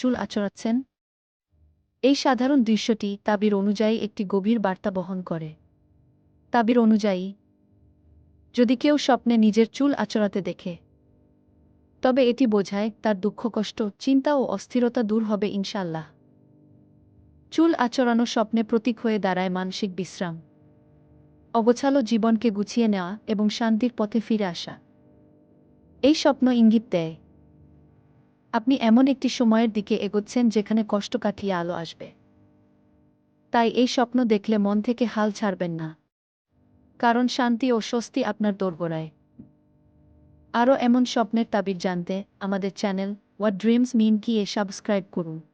চুল আচড়াচ্ছেন? এই সাধারণ দৃশ্যটি তাবির অনুযায়ী একটি গভীর বার্তা বহন করে। তাবির অনুযায়ী, যদি কেউ স্বপ্নে নিজের চুল আচড়াতে দেখে, তবে এটি বোঝায় তার দুঃখ, কষ্ট, চিন্তা ও অস্থিরতা দূর হবে ইনশাল্লাহ চুল আচড়ানো স্বপ্নে প্রতীক হয়ে দাঁড়ায় মানসিক বিশ্রাম, অগোছালো জীবনকে গুছিয়ে নেওয়া এবং শান্তির পথে ফিরে আসা। এই স্বপ্ন ইঙ্গিত দেয় আপনি এমন একটি সময়ের দিকে এগোচ্ছেন যেখানে কষ্ট কাটিয়ে আলো আসবে। তাই এই স্বপ্ন দেখলে মন থেকে হাল ছাড়বেন না। কারণ শান্তি ও স্বস্তি আপনার দোরগোড়ায়। আরও এমন স্বপ্নের তাবির জানতে আমাদের চ্যানেল হোয়াট ড্রিমস মিন কি এ সাবস্ক্রাইব করুন।